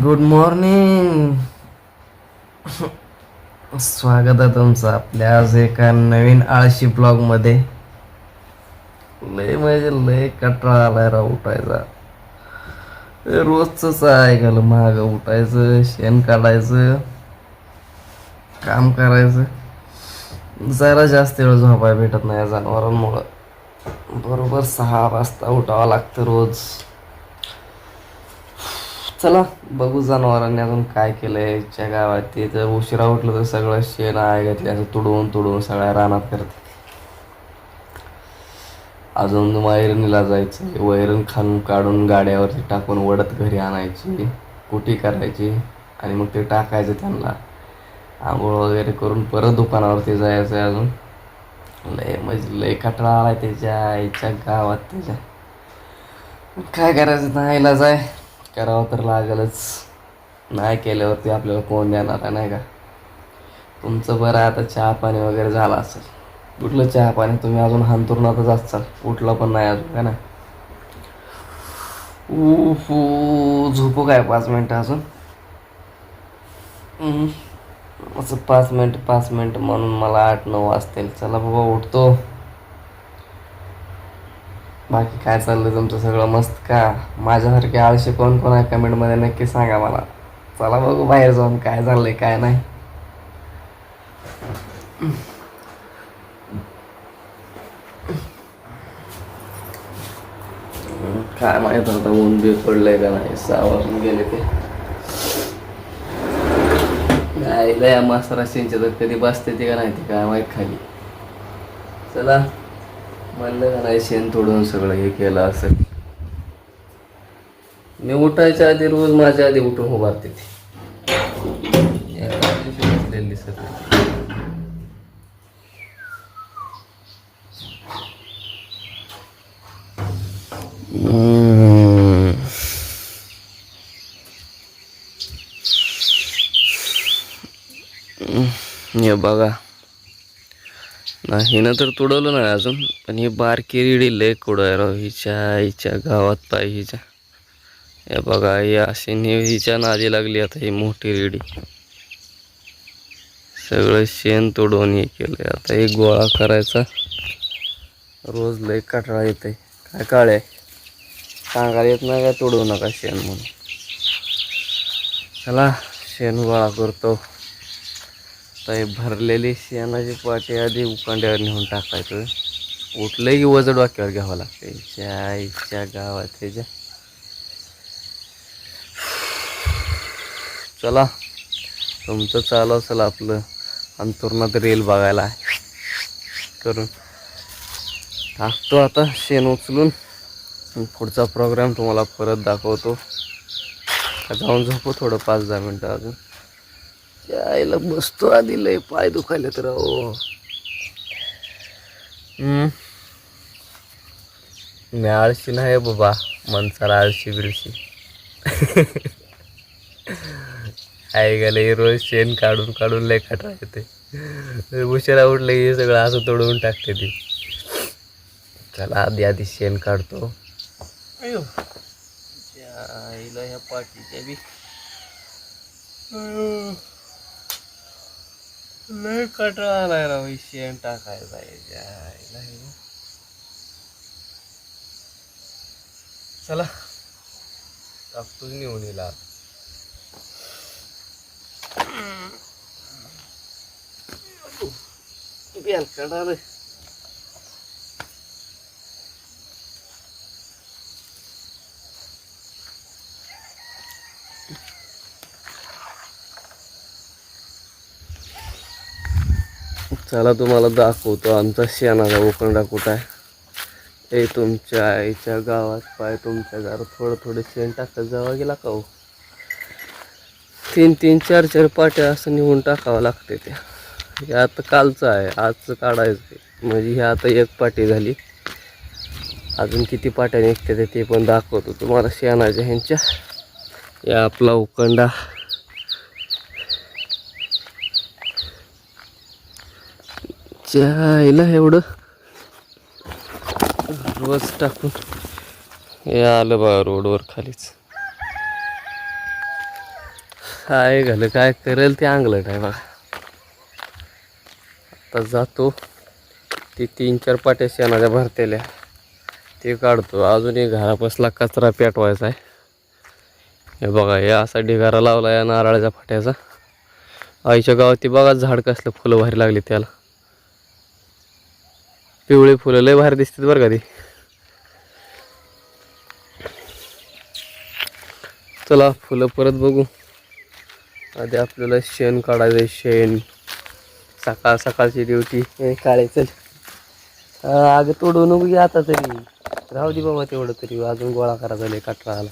Good morning स्वागत आहे तुमचं आपल्या आज एका नवीन आळशी ब्लॉगमध्ये लय म्हणजे लय कटाळा आलाय राव उठायचा. रोजच आहे का महाग उठायचं शेण काढायचं काम करायचं. जरा जास्त वेळ झोपाय भेटत नाही जनावरांमुळं. बरोबर सहा वाजता उठावं लागतं रोज. चला बघू जनावरांनी अजून काय केलंय. च्या गावात ते जर उशिरा उठलं तर सगळं शेण आहे घेतले असं तुडवून तुडवून सगळ्या रानात करते. अजून वैरणीला जायचं वैरण खालून काढून गाड्यावरती टाकून वडत घरी आणायची कुटी करायची आणि मग ते टाकायचं त्यांना. आंघोळ वगैरे करून परत दुकानावरती जायचं आहे अजून. लय म्हणजे लय कटाळा आलाय त्याच्या आईच्या गावात त्याच्या. काय करायचं? नाहीला जाय. करावं तर लागेलच. नाही केल्यावरती आपल्याला कोण देणार आहे नाही का? तुमचं बरं आता चहा पाणी वगैरे झालं असेल. कुठलं चहा पाणी? तुम्ही अजून हंतुरणातच असाल कुठलं पण नाही अजून का ना? उफू झोपू काय पाच मिनटं अजून? असं पाच मिनटं पाच मिनटं म्हणून मला आठ नऊ वाजतील. चला बाबा उठतो. बाकी काय चाललंय तुमचं सगळं? मस्त का? माझ्यासारखे आळशी कोण कोण आहे कमेंटमध्ये नक्की सांगा मला. चला बघू बाहेर जाऊन काय चाललंय काय नाही. काय माहीत आता ऊन बी पडलंय का नाही सहा वाजून गेले ते. नाही लय मास्तरा तर कधी बसते ते का नाही ते काय माहीत खाली. चला. म्हणलं का नाही? शेण तोडून सगळं हे केलं असेल मी उठायच्या आधी रोज माझ्या आधी उठून उभारते ती. एका दिवशी बसलेली दिसत ना तर तुडवलं नाही अजून पण ही बारकी रिडी लय कुडाय आहे राव हिच्या आईच्या गावात पाय हिच्या. हे बघा ही अशी नि हिच्या नादी लागली आता ही मोठी रिडी. सगळं शेण तोडून हे केलंय. आता हे गोळा करायचा. रोज लय कटाळा आहे काय काळे? सांगायला येत नाही काय तुडवू नका शेण म्हणून. चला शेण गोळा करतो. आता हे भरलेली शेणाची पाटी आधी उकांड्यावर नेऊन टाकायचं. उठलंही की वजड डोक्यावर घ्यावं लागतं त्या आईच्या गावात त्याच्या चला तुमचं चालू असेल आपलं. अंतुरणात रेल बघायला. करून टाकतो आता शेण उचलून. पुढचा प्रोग्राम तुम्हाला परत दाखवतो. जाऊन झोपू थोडं पाच दहा मिनटं अजून. बसतो आधी लय पाय दुखायले तर अहो. मी आळशी नाही बाबा मनसाला आळशी बिळशी. आई गेले रोज शेण काढून काढून लय कटरा येते. उशिरा उठलं हे सगळं असं तोडवून टाकते ती. चला आधी आधी शेण काढतो. अयो. त्या आईला ह्या पाठीच्या बी. अयो. लय कटाळा आलाय राव शेण टाकायला याच्या चला टाकतोच नेऊन येला कटाळ चला तुम्हाला दाखवतो आमचा शेणाचा उकंडा कुठं आहे. हे तुमच्या आईच्या गावात पाय तुमच्या घरात थोडं थोडं शेण टाकत जावा गेला का हो? तीन तीन चार चार पाट्या असं निघून टाकावं लागते त्या हे आता कालचं आहे आजचं काढायचं म्हणजे हे आता एक पाटी झाली. अजून किती पाट्या निघते ते- ते पण दाखवतो तुम्हाला शेणाच्या ह्यांच्या. या आपला उकंडा आईला एवढं. रोज टाकून. हे आलं बघा रोडवर खालीच. काय घाल काय करेल ते अंगलट आहे बघा. आता जातो. ती तीन चार पाट्या शेणाच्या भरतेल्या. ते काढतो. अजून एक घरापासला कचरा पेटवायचा आहे. हे बघा हे असा ढिगारा लावला या नारळाच्या फाट्याचा. आईच्या गावात ती बघा झाड कसलं फुलं भारी लागली त्याला. पिवळी फुलं लय भारी दिसतात बरं का ती. चला फुलं परत बघू. आधी आपल्याला शेण काढायचं शेण. सकाळ सकाळची ड्युटी. हे काळे चल. हा, तोडू नको आता तरी. राहू दे बाबा तेवढं तरी. अजून गोळा करायचा झाले कटराला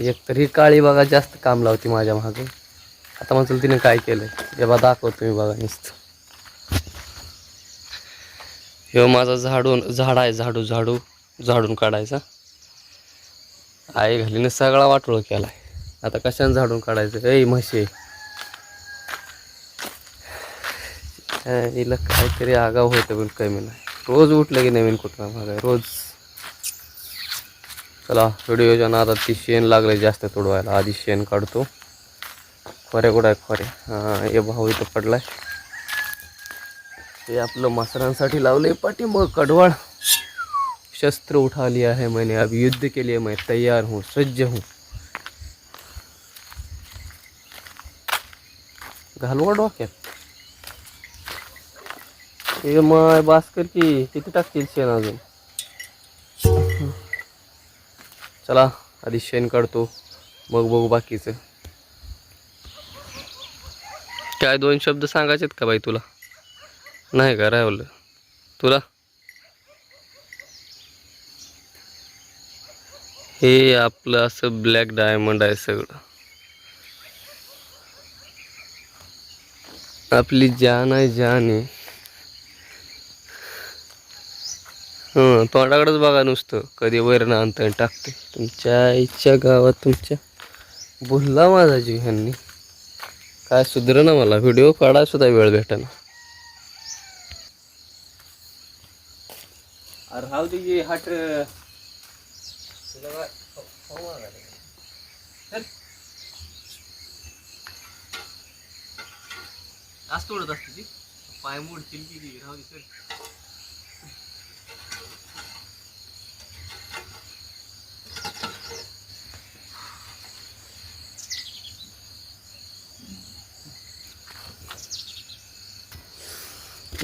एक तर ही काळी बघा जास्त काम लावते माझ्या मागे. आता म्हणतो तिने काय केलं जेव्हा दाखवतो मी बघा नुसतं. ह्यो माझा झाडून झाड आहे झाडू झाडू झाडून काढायचा. आई घालीने सगळा वाटोळ केलाय. आता कशाने झाडून काढायचं? ए म्हशी. हिला काहीतरी आगाव होतं पण कमी नाही. रोज उठलं की नवीन कुठं मागाय रोज. चला व्हिडिओच्या नादात ती शेण लागले जास्त तोडवायला आधी शेण काढतो. खोऱ्या कुठं आहे खोऱ्या. हां हे भाऊ इथं पडलाय. हे आपलं मसरांसाठी लावलंय पाठी मग कडवाळ. शस्त्र उठा लिया है मैंने अब युद्ध के लिए मैं तैयार हूँ सज्ज हूँ. घालवा डोक्यात. हे मग भास्कर की किती टाकतील शेण अजून? चला आधी शेण काढतो मग बघू बाकीचं. काय दोन शब्द सांगायचेत का बाई तुला? नाही का रावलं तुला? हे आपलं असं ब्लॅक डायमंड आहे सगळं. आपली जान आहे जान. आहे हं तोंडाकडेच बघा नुसतं. कधी वैरण आणतं आणि टाकते तुमच्या आईच्या गावात तुमच्या बोलला माझा जीव ह्यांनी. काय सुधर ना मला? व्हिडिओ काढायसुद्धा वेळ भेटाना. अरे राहू दे हट. आज तोडत असते ती. पाय मोडतील की राहू दे सर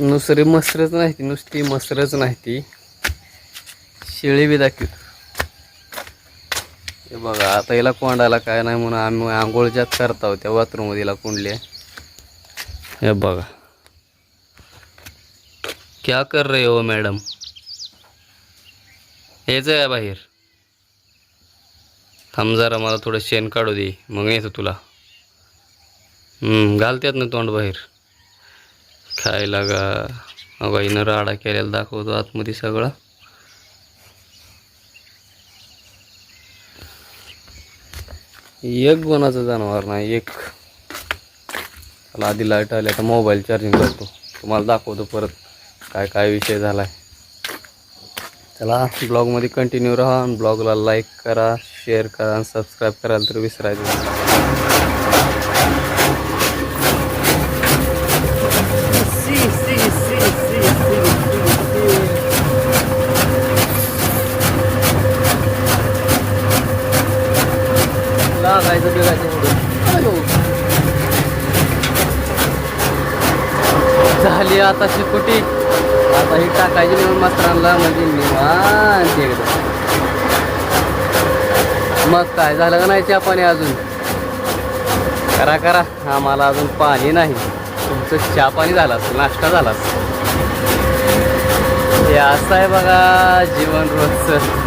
नुसरी मसरच नाही ती नुसती मसरच नाही ती. शेळी बी दाखव हे बघा आता हिला कोंडायला काय नाही म्हणून आम्ही आंघोळच्यात करत आहोत त्या बाथरूममध्ये हिला कोंडली आहे. हे बघा. क्या कर रहे हो मॅडम यायचं आहे बाहेर. थांब जरा मला थोडं शेण काढू दे. मग येतो तुला. घालतात ना तोंड बाहेर. खायला गा. अगं हिनं राडा केलेला दाखवतो आतमध्ये सगळा. एक गुणाचं जाणवणार नाही एक. त्याला आधी लाइट आली आता मोबाईल चार्जिंग करतो. तुम्हाला दाखवतो परत काय काय विषय झाला आहे चला ब्लॉगमध्ये कंटिन्यू राहा. आणि ब्लॉगला लाईक करा शेअर करा आणि सबस्क्राईब करायला तर विसरायचं. आता शिकुटी. आता ही टाकायची नेऊन मास्तरांना म्हणजे निवांत एकदम मग काय झालं का नाही चहा पाणी अजून? करा करा. आम्हाला अजून पाणी नाही. तुमचं चहा पाणी झालं नाश्ता झाला असेल. हे असं आहे बघा जीवन रोजचं.